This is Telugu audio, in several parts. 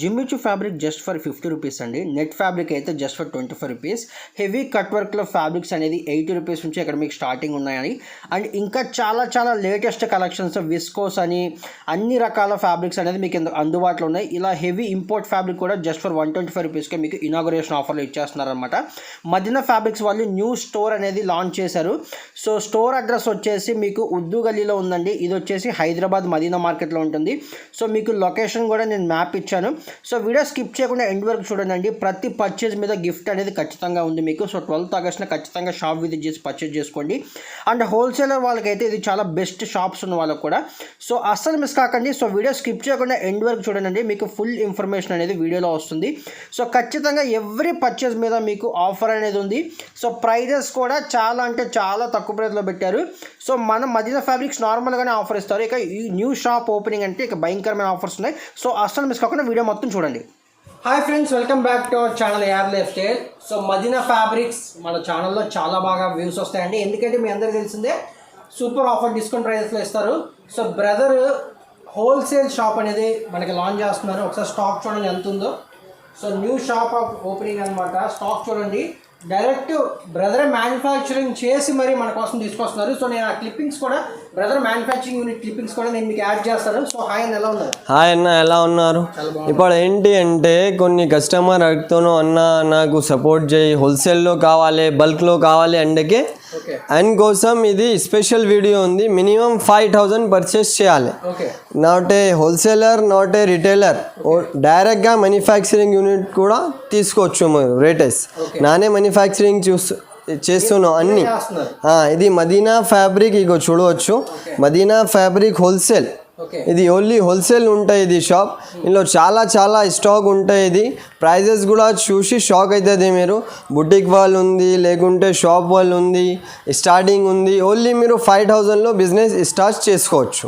Jimmy Choo fabric just for fifty rupees అండి. నెట్ ఫ్యాబ్రిక్ అయితే just for twenty five rupees. Heavy cut వర్క్లో ఫ్యాబ్రిక్స్ అనేది ఎయిటీ రూపీస్ నుంచి ఇక్కడ మీకు స్టార్టింగ్ ఉన్నాయని. అండ్ ఇంకా చాలా చాలా లేటెస్ట్ కలెక్షన్స్ విస్కోస్ అని అన్ని రకాల ఫ్యాబ్రిక్స్ అనేది మీకు అందుబాటులో ఉన్నాయి. ఇలా హెవీ ఇంపోర్ట్ ఫ్యాబ్రిక్ కూడా just for one twenty five రూపీస్కే మీకు ఇనాగరేషన్ ఆఫర్లో ఇచ్చేస్తున్నారనమాట మదీనా ఫ్యాబ్రిక్స్ వాళ్ళు న్యూ స్టోర్ అనేది లాంచ్ చేశారు. సో స్టోర్ అడ్రస్ వచ్చేసి మీకు ఉద్దు గలీలో ఉందండి. ఇది వచ్చేసి హైదరాబాద్ మదీనా మార్కెట్లో ఉంటుంది. సో మీకు లొకేషన్ కూడా నేను మ్యాప్ ఇచ్చాను. సో వీడియో స్కిప్ చేయకుండా ఎండ్ వరకు చూడండి. ప్రతి పర్చేజ్ మీద గిఫ్ట్ అనేది ఖచ్చితంగా ఉంది మీకు. సో ట్వెల్త్ ఆగస్ట్న ఖచ్చితంగా షాప్ విజిట్ చేసి పర్చేజ్ చేసుకోండి. అండ్ హోల్సేలర్ వాళ్ళకైతే ఇది చాలా బెస్ట్ షాప్స్ ఉన్న వాళ్ళకు కూడా. సో అస్సలు మిస్ కాకండి. సో వీడియో స్కిప్ చేయకుండా ఎండ్ వరకు చూడండి. మీకు ఫుల్ ఇన్ఫర్మేషన్ అనేది వీడియోలో వస్తుంది. సో ఖచ్చితంగా ఎవ్రీ పర్చేజ్ మీద మీకు ఆఫర్ అనేది ఉంది. సో ప్రైజెస్ కూడా చాలా అంటే చాలా తక్కువ ప్రైస్లో పెట్టారు. సో మన మదీనా ఫ్యాబ్రిక్స్ నార్మల్గానే ఆఫర్ ఇస్తారు. ఇక ఈ న్యూ షాప్ ఓపెనింగ్ అంటే ఇక భయంకరమైన ఆఫర్స్ ఉన్నాయి. సో అస్సలు మిస్ కాకుండా వీడియో మొత్తం చూడండి. Hi friends welcome back to our channel AR life so Madina fabrics మన ఛానల్లో చాలా బాగా వ్యూస్ వస్తాయండి. ఎందుకంటే మీ అందరికీ తెలిసిందే సూపర్ ఆఫర్ డిస్కౌంట్ ప్రైజెస్లో ఇస్తారు. సో బ్రదర్ హోల్సేల్ షాప్ అనేది మనకి లాంచ్ చేస్తున్నారు. ఒకసారి స్టాక్ చూడండి ఎంత ఉందో. So new shop of opening అనమాట స్టాక్ చూడండి. డైరెక్ట్ బ్రదర్ మ్యానుఫ్యాక్చరింగ్ చేసి మరి మన కోసం తీసుకొస్తున్నారు. సో నేను ఆ క్లిప్పింగ్స్ కూడా బ్రదర్ మ్యానుఫ్యాక్చరింగ్ యూనిట్ క్లిప్పింగ్స్ కూడా నేను మీకు యాడ్ చేస్తాను. సో హాయ్ అని ఎలా ఉన్నారు? హాయ్ అన్న ఎలా ఉన్నారు? ఇప్పుడు ఏంటి అంటే కొన్ని కస్టమర్ అడుగుతాను అన్న నాకు సపోర్ట్ చేయి. హోల్సేల్లో కావాలి బల్క్లో కావాలి అందుకే ఓకే అండ్ కోసం ఇది స్పెషల్ వీడియో ఉంది. మినిమం ఫైవ్ థౌజండ్ పర్చేస్ చేయాలి. Not a wholesaler not a retailer డైరెక్ట్గా మ్యానుఫ్యాక్చరింగ్ యూనిట్ కూడా తీసుకోవచ్చు మీరు రేటెస్ నానే మ్యానుఫ్యాక్చరింగ్ చూస్తూ చేస్తున్నాం అన్ని? ఇది మదీనా ఫ్యాబ్రిక్ ఇగో చూడవచ్చు. Madina fabric wholesale. ఇది ఓన్లీ హోల్సేల్ ఉంటాయి ఇది షాప్. ఇందులో చాలా చాలా స్టాక్ ఉంటాయి ఇది. ప్రైజెస్ కూడా చూసి షాక్ అవుతుంది మీరు. బుటిక్ వాళ్ళు ఉంది లేకుంటే షాప్ వాళ్ళు ఉంది స్టార్టింగ్ ఉంది. ఓన్లీ మీరు ఫైవ్ థౌజండ్లో బిజినెస్ స్టార్ట్ చేసుకోవచ్చు.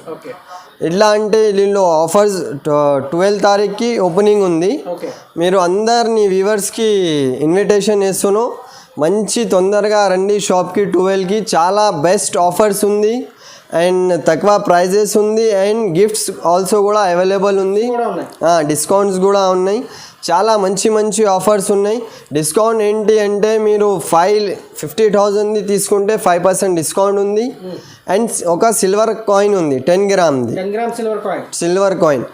ఎట్లా అంటే దీనిలో ఆఫర్స్ ట్వెల్వ్ తారీఖుకి ఓపెనింగ్ ఉంది. మీరు అందరినీ వ్యూవర్స్కి ఇన్విటేషన్ ఇస్తున్నాను మంచి తొందరగా రండి. షాప్కి ట్వెల్వ్కి చాలా బెస్ట్ ఆఫర్స్ ఉంది. అండ్ తక్కువ ప్రైజెస్ ఉంది. అండ్ గిఫ్ట్స్ ఆల్సో కూడా అవైలబుల్ ఉంది. డిస్కౌంట్స్ కూడా ఉన్నాయి. చాలా మంచి మంచి ఆఫర్స్ ఉన్నాయి. డిస్కౌంట్ ఏంటి అంటే మీరు ఫైవ్ ఫిఫ్టీ థౌజండ్ది తీసుకుంటే ఫైవ్ పర్సెంట్ డిస్కౌంట్ ఉంది. అండ్ ఒక సిల్వర్ కాయిన్ ఉంది ten గ్రామ్ది silver coin silver coin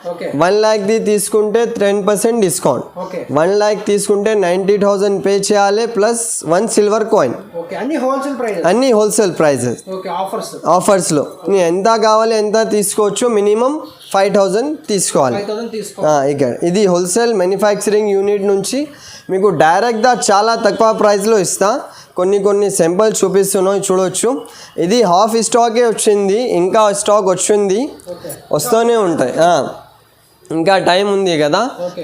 one ల్యాక్ది తీసుకుంటే ten percent discount one lakh తీసుకుంటే నైంటీ థౌజండ్ పే చేయాలి ప్లస్ వన్ సిల్వర్ కాయిన్ అన్ని హోల్సేల్ ప్రైజెస్ ఆఫర్స్లో ఎంత కావాలి ఎంత తీసుకోవచ్చు మినిమం ఫైవ్ థౌజండ్ తీసుకోవాలి. థౌసండ్ ఇక్కడ ఇది హోల్సేల్ మ్యానుఫ్యాక్చరింగ్ యూనిట్ నుంచి మీకు డైరెక్ట్గా చాలా తక్కువ ప్రైస్లో ఇస్తా. కొన్ని కొన్ని సింపుల్ చూపిస్తున్నాయి చూడొచ్చు. ఇది హాఫ్ స్టాకే వచ్చింది ఇంకా స్టాక్ వచ్చింది. వస్తూనే ఉంటాయి. ఇంకా టైం ఉంది కదా.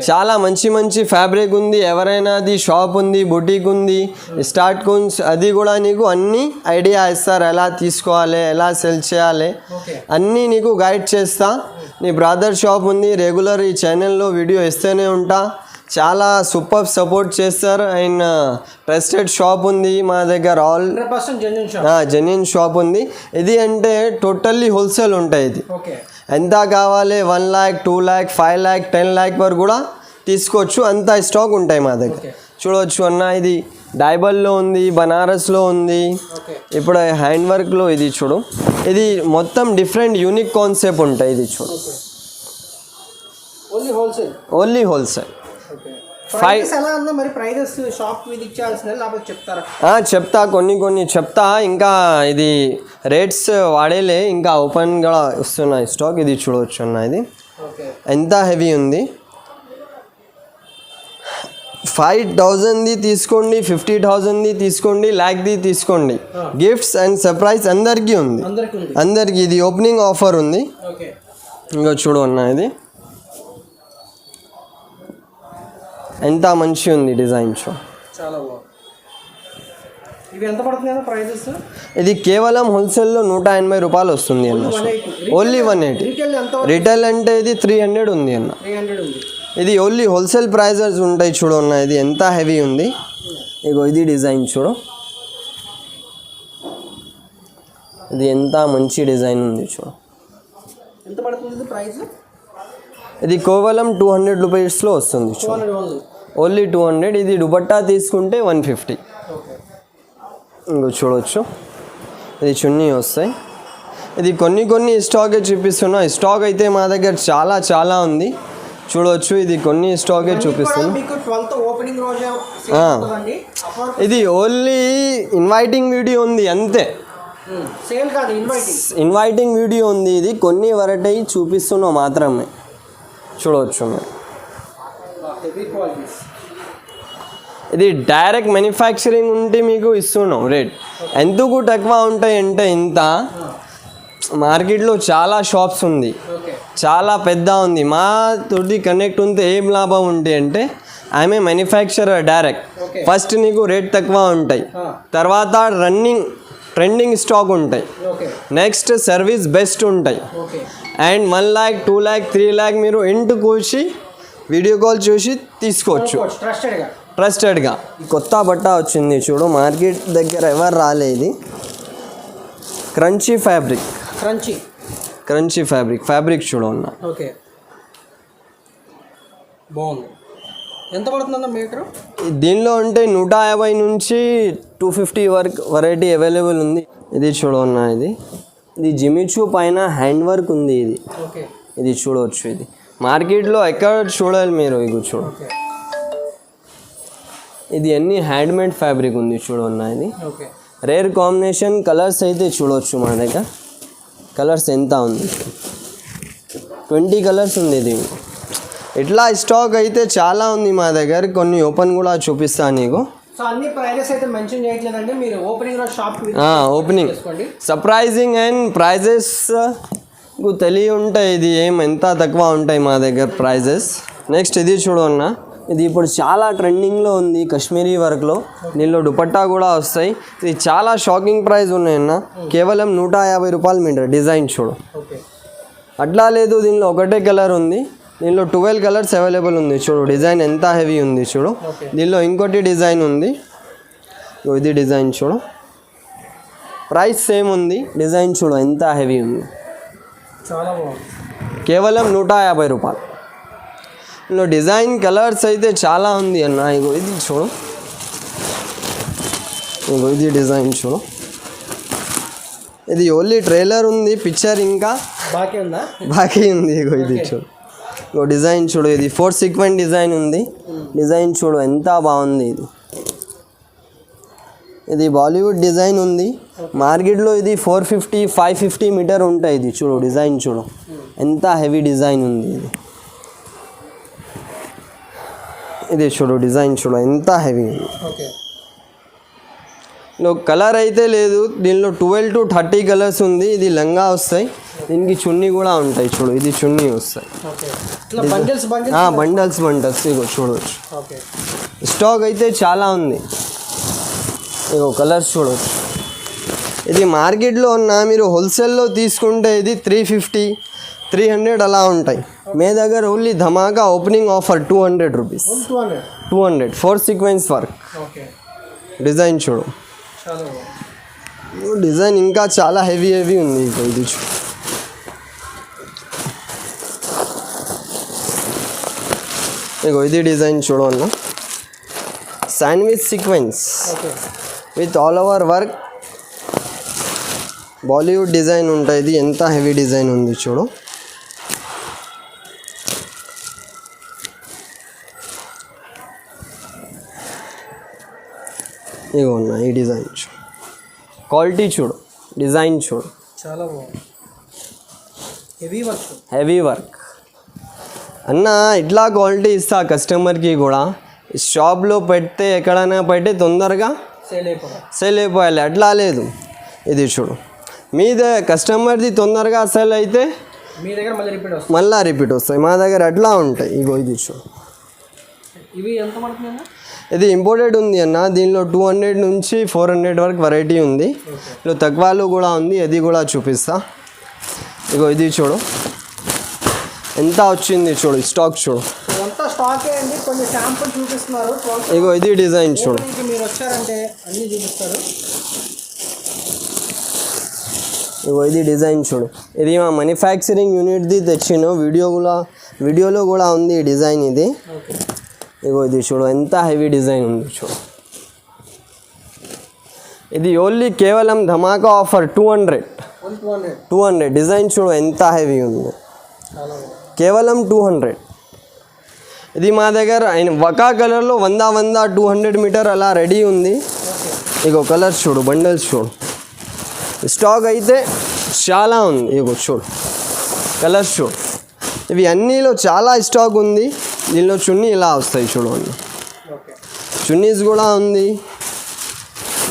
చాలా మంచి మంచి ఫ్యాబ్రిక్ ఉంది. ఎవరైనా అది షాప్ ఉంది బుటీక్ ఉంది స్టార్ట్ గున్స్ అది కూడా నీకు అన్ని ఐడియా ఇస్తారు. ఎలా తీసుకోవాలి ఎలా సెల్ చేయాలి. అన్నీ నీకు గైడ్ చేస్తా. నీ బ్రదర్ షాప్ ఉంది రెగ్యులర్ ఈ ఛానల్లో వీడియో ఇస్తూనే ఉంటా. చాలా సూపర్ సపోర్ట్ చేస్తారు. అండ్ ట్రస్టెడ్ షాప్ ఉంది మా దగ్గర ఆల్ జెన్యున్ షాప్ ఉంది. ఇది అంటే టోటల్లీ హోల్సేల్ ఉంటాయి ఇది. ఎంత కావాలి? One lakh two lakh five lakh ten lakh వరకు కూడా తీసుకోవచ్చు. అంత స్టాక్ ఉంటాయి మా దగ్గర. చూడవచ్చు అన్న ఇది డైబల్లో ఉంది బనారస్లో ఉంది. ఇప్పుడు హ్యాండ్ వర్క్లో ఇది చూడు. ఇది మొత్తం డిఫరెంట్ యూనిక్ కాన్సెప్ట్ ఉంటాయి ఇది చూడు. ఓన్లీ హోల్సేల్ ఓన్లీ హోల్సేల్ ఆ, చెప్తా కొన్ని కొన్ని చెప్తా. ఇంకా ఇది రేట్స్ వాడేలే ఇంకా ఓపెన్గా వస్తున్నాయి. స్టాక్ ఇది చూడవచ్చు అన్న ఇది. ఎంత హెవీ ఉంది? ఫైవ్ థౌజండ్ది తీసుకోండి ఫిఫ్టీ థౌజండ్ది తీసుకోండి ల్యాక్ది తీసుకోండి. గిఫ్ట్స్ అండ్ సర్ప్రైజ్ అందరికీ ఉంది. అందరికి ఇది ఓపెనింగ్ ఆఫర్ ఉంది. ఇంకా చూడు అన్న ఇది. ఎంత మంచి ఉంది డిజైన్ షో. చాలా బాగుంది. ఇవి ఎంత పడుతుంది ప్రైజెస్ ఇది కేవలం హోల్సేల్లో నూట ఎనభై రూపాయలు వస్తుంది అన్న ఓన్లీ వన్ ఎయిటీ రీటైల్ అంటే ఇది త్రీ హండ్రెడ్ ఉంది అన్న. ఇది ఓన్లీ హోల్సేల్ ప్రైజెస్ ఉంటాయి చూడు అన్న ఇది ఎంత హెవీ ఉంది. ఇగో ఇది డిజైన్ చూడు. ఇది ఎంత మంచి డిజైన్ ఉంది చూడు. ఎంత పడుతుంది ఇది ప్రైస్ ఇది కేవలం టూ హండ్రెడ్ రూపీస్లో వస్తుంది హండ్రెడ్ ఓన్లీ టూ హండ్రెడ్. ఇది దుపట్టా తీసుకుంటే వన్ ఫిఫ్టీ. ఇంకో చూడవచ్చు ఇది చున్నీ వస్తాయి. ఇది కొన్ని కొన్ని స్టాకే చూపిస్తున్నా. స్టాక్ అయితే మా దగ్గర చాలా చాలా ఉంది. చూడవచ్చు ఇది కొన్ని స్టాకే. అండి ఇది ఓన్లీ ఇన్వైటింగ్ వీడియో ఉంది అంతే. ఇన్వైటింగ్. వీడియో ఉంది ఇది. కొన్ని వెరైటీ చూపిస్తున్నాం మాత్రమే. చూడవచ్చు క్వాలిటీస్ ఇది డైరెక్ట్ మ్యానుఫ్యాక్చరింగ్ ఉంటే మీకు ఇస్తున్నాం రేట్ ఎందుకు తక్కువ ఉంటాయి అంటే ఇంత? మార్కెట్లో చాలా షాప్స్ ఉంది. చాలా పెద్ద ఉంది. మా తోటి కనెక్ట్ ఉంటే ఏం లాభం ఉంటాయి అంటే ఆమె మ్యానుఫ్యాక్చరర్ డైరెక్ట్. ఫస్ట్ నీకు రేట్ తక్కువ ఉంటాయి. Ah. తర్వాత రన్నింగ్ ట్రెండింగ్ స్టాక్ ఉంటాయి. నెక్స్ట్ సర్వీస్ బెస్ట్ ఉంటాయి. And one lakh two lakh three lakh మీరు ఇంటికి వచ్చి వీడియో కాల్ చూసి తీసుకోవచ్చు. ట్రస్టెడ్గా. కొత్త బట్ట వచ్చింది చూడు మార్కెట్ దగ్గర ఎవరు రాలేదు. Crunchy fabric. Crunchy. Crunchy fabric fabric చూడు ఓకే. బాగుంది. ఎంత పడుతుందన్న మీటర్? దీనిలో ఉంటే నూట యాభై నుంచి టూ ఫిఫ్టీ వరకు వెరైటీ అవైలబుల్ ఉంది. ఇది చూడు ఉన్న ఇది. ఇది జిమిచూ పైన హ్యాండ్ వర్క్ ఉంది ఇది. ఓకే. ఇది చూడవచ్చు ఇది. మార్కెట్లో ఎక్కడ చూడాలి మీరు? ఇది చూడు. ఇది అన్ని హ్యాండ్మేడ్ ఫ్యాబ్రిక్ ఉంది చూడు ఉన్న ఇది. రేర్ కాంబినేషన్ కలర్స్ అయితే చూడవచ్చు మా దగ్గర. కలర్స్ ఎంత ఉంది? ట్వంటీ కలర్స్ ఉంది ఇది. ఇట్లా స్టాక్ అయితే చాలా ఉంది మా దగ్గర. కొన్ని ఓపెన్ కూడా చూపిస్తాను నీకు. సో అన్ని ప్రైజెస్ అయితే మెన్షన్ చేయట్లేదండి. మీరు opening shop surprising and prizes తెలియ ఉంటాయి ఇది ఏం ఎంత తక్కువ ఉంటాయి మా దగ్గర ప్రైజెస్. నెక్స్ట్ ఇది చూడన్నా ఇది ఇప్పుడు చాలా ట్రెండింగ్లో ఉంది కాశ్మీరీ వర్క్లో. దీనిలో దుపట్టా కూడా వస్తాయి. ఇది చాలా షాకింగ్ ప్రైస్ ఉన్నాయన్న. కేవలం నూట యాభై రూపాయలు మీటర్ డిజైన్ చూడు. అట్లా లేదు దీనిలో ఒకటే కలర్ ఉంది. దీనిలో ట్వెల్వ్ కలర్స్ అవైలబుల్ ఉంది చూడు. డిజైన్ ఎంత హెవీ ఉంది చూడు. దీనిలో ఇంకోటి డిజైన్ ఉంది. ఇది డిజైన్ చూడు. ప్రైస్ సేమ్ ఉంది. డిజైన్ చూడు ఎంత హెవీ ఉంది. చాలా బాగుంది. కేవలం నూట యాభై రూపాయలు. ఇందులో డిజైన్ కలర్స్ అయితే చాలా ఉంది అన్న. ఇగో ఇది చూడు. ఇగో ఇది డిజైన్ చూడు. ఇది ఓన్లీ ట్రైలర్ ఉంది పిక్చర్ ఇంకా బాకీ ఉందా? బాకీ ఉంది. ఇగో ఇది చూడు. ఇగో డిజైన్ చూడు ఇది ఫోర్ సీక్వెంట్ డిజైన్ ఉంది. డిజైన్ చూడు ఎంత బాగుంది ఇది. ఇది బాలీవుడ్ డిజైన్ ఉంది. మార్కెట్లో ఇది four fifty five fifty metre ఉంటాయి ఇది చూడు డిజైన్ చూడు. ఎంత హెవీ డిజైన్ ఉంది ఇది. ఇది చూడు డిజైన్ చూడు ఎంత హెవీ ఉంది. కలర్ అయితే లేదు దీనిలో ట్వెల్వ్ టు థర్టీ కలర్స్ ఉంది ఇది లంగా వస్తాయి. దీనికి చున్నీ కూడా ఉంటాయి చూడు ఇది చున్నీ వస్తాయి. Bundles bundles? ఇగో చూడవచ్చు స్టాక్ అయితే చాలా ఉంది. ఇగో కలర్స్ చూడవచ్చు ఇది మార్కెట్లో ఉన్న మీరు హోల్సేల్లో తీసుకుంటే ఇది త్రీ ఫిఫ్టీ త్రీ హండ్రెడ్ అలా ఉంటాయి. మీ దగ్గర ఓన్లీ ధమాకా opening offer two hundred rupees. Two hundred four sequence work. Design చూడు. డిజైన్ ఇంకా చాలా హెవీ హెవీ ఉంది ఇది చూ ఇగో ఇది డిజైన్ చూడు అన్న. Sandwich sequence. With all over work. Bollywood design ఉంటుంది ఎంత హెవీ డిజైన్ ఉంది చూడు. ఇగో ఉన్న ఈ డిజైన్ చూడు. క్వాలిటీ చూడు. డిజైన్ చూడు. చాలా బాగుంది. Heavy work. Heavy work. అన్న ఇట్లా క్వాలిటీ ఇస్తా కస్టమర్కి కూడా. షాప్లో పెడితే ఎక్కడైనా పెడితే తొందరగా సేల్ అయిపోయాలి అట్లా లేదు. ఇది చూడు. మీద కస్టమర్ది తొందరగా సెల్ అయితే మీ దగ్గర మళ్ళీ రిపీట్ వస్తుంది. మళ్ళా రిపీట్ వస్తాయి. మా దగ్గర అట్లా ఉంటాయి. ఇగో ఇది చూడు. ఇవి ఎంత పడుతుందన్న ఇది ఇంపోర్టెడ్ ఉంది అన్న. దీనిలో టూ హండ్రెడ్ నుంచి ఫోర్ హండ్రెడ్ వరకు వెరైటీ ఉంది. ఇందులో తక్కువలో కూడా ఉంది. అది కూడా చూపిస్తా. ఇగో ఇది చూడు. ఎంత వచ్చింది చూడు స్టాక్ చూడు. స్టాకే అండి. కొన్ని శాంపుల్ చూపిస్తున్నారు. ఇగో ఇది డిజైన్ చూడు. మీరు వచ్చారంటే అన్నీ చూపిస్తారు. ఇగో ఇది డిజైన్ చూడు. ఇది మా మ్యానుఫ్యాక్చరింగ్ యూనిట్ది తెచ్చిన వీడియో కూడా వీడియోలో కూడా ఉంది ఈ డిజైన్ ఇది. ఇగో ఇది చూడు. ఎంత హెవీ డిజైన్ ఉంది చూడు. ఇది ఓన్లీ కేవలం ధమాకా offer two hundred two hundred design చూడు ఎంత హెవీ ఉంది. కేవలం టూ హండ్రెడ్ ఇది మా దగ్గర ఆయన వకా కలర్లో వంద వంద టూ హండ్రెడ్ మీటర్ అలా రెడీ ఉంది. ఇగో కలర్స్ చూడు బండల్స్ చూడు. స్టాక్ అయితే చాలా ఉంది. ఇగో చూడు కలర్స్ చూడు. ఇవి అన్నీలో చాలా స్టాక్ ఉంది. దీనిలో చున్నీ ఇలా వస్తాయి చూడండి చున్నీస్ కూడా ఉంది.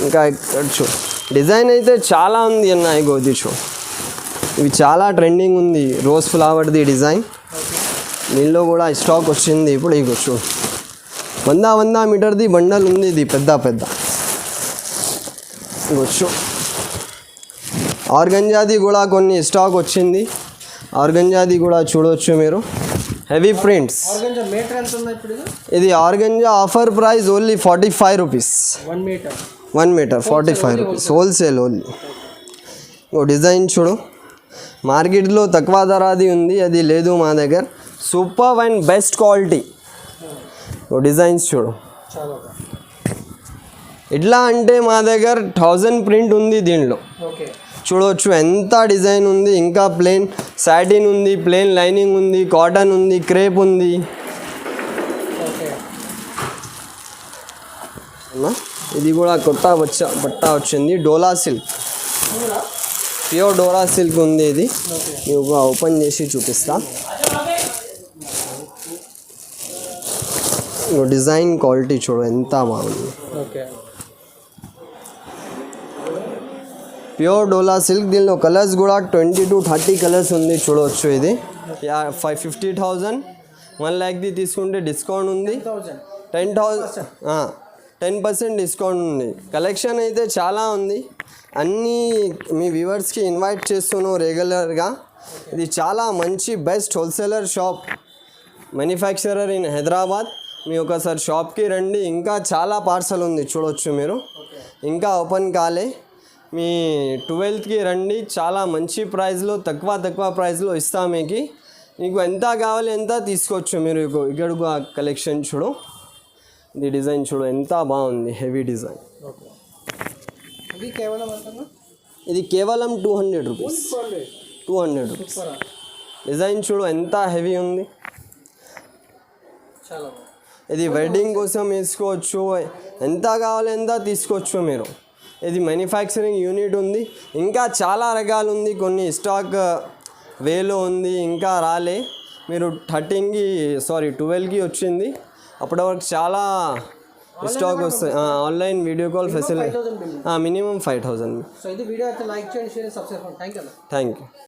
ఇంకా ఇక్కడ చూడు డిజైన్ అయితే చాలా ఉంది అన్న. ఇగో ఇది చూడు. ఇవి చాలా ట్రెండింగ్ ఉంది. రోజ్ ఫ్లవర్ది డిజైన్. దీనిలో కూడా స్టాక్ వచ్చింది. ఇప్పుడు ఇగో చూడు వంద వంద మీటర్ది బండల్ ఉంది ఇది పెద్ద పెద్ద. చూడు ఆర్గంజాది కూడా కొన్ని స్టాక్ వచ్చింది. ఆర్గంజాది కూడా చూడవచ్చు మీరు. హెవీ ప్రింట్స్ ఇది? Organza offer price only forty five rupees. One metre. One metre forty five rupees. Wholesale only ఓ డిజైన్ చూడు. మార్కెట్లో తక్కువ ధరది ఉంది. అది లేదు మా దగ్గర. Super and best quality. Designs చూడు. ఎట్లా అంటే మా దగ్గర థౌజండ్ ప్రింట్ ఉంది దీనిలో. చూడవచ్చు ఎంత డిజైన్ ఉంది ఇంకా ప్లేన్ సాటిన్ ఉంది ప్లేన్ లైనింగ్ ఉంది కాటన్ ఉంది క్రేప్ ఉంది. ఇది కూడా కొత్త వచ్చ బట్ట వచ్చింది dola silk. Pure dora silk ఉంది ఇది. ఓపెన్ చేసి చూపిస్తా. డిజైన్ క్వాలిటీ చూడు ఎంత బాగుంది. ఓకే. ప్యూర్ డోలా సిల్క్ దీనిలో కలర్స్ కూడా ట్వంటీ టు థర్టీ కలర్స్ ఉంది చూడవచ్చు ఇది. Five fifty thousand. వన్ ల్యాక్ది తీసుకుంటే డిస్కౌంట్ ఉంది. Ten thousand ten percent. Discount ఉంది. కలెక్షన్ అయితే చాలా ఉంది. అన్నీ మీ వ్యూవర్స్కి ఇన్వైట్ చేస్తున్నాను రెగ్యులర్గా. ఇది చాలా మంచి best wholesaler shop. Manufacturer in Hyderabad. మీ ఒకసారి షాప్కి రండి. ఇంకా చాలా పార్సల్ ఉంది. చూడొచ్చు మీరు. ఇంకా ఓపెన్ కాలే. మీ ట్వెల్త్కి రండి. చాలా మంచి ప్రైస్లో తక్కువ తక్కువ ప్రైస్లో ఇస్తాం మీకు. మీకు ఎంత కావాలి ఎంత తీసుకోవచ్చు మీరు ఇక్కడ కూడా కలెక్షన్ చూడు. ఇది డిజైన్ చూడు. ఎంత బాగుంది. Heavy design. ఇది కేవలం ఎంత ఇది కేవలం two hundred rupees. Two hundred rupees. Design చూడు ఎంత హెవీ ఉంది. చాలా ఇది వెడ్డింగ్ కోసం వేసుకోవచ్చు ఎంత కావాలి ఎంత తీసుకోవచ్చు మీరు. ఇది మ్యానుఫ్యాక్చరింగ్ యూనిట్ ఉంది ఇంకా చాలా రకాలు ఉంది కొన్ని స్టాక్ వేలో ఉంది ఇంకా రాలే. మీరు థర్టీన్కి సారీ ట్వెల్వ్కి వచ్చింది అప్పటి వరకు చాలా స్టాక్ వస్తాయి online video call facility thousand minimum five you thank you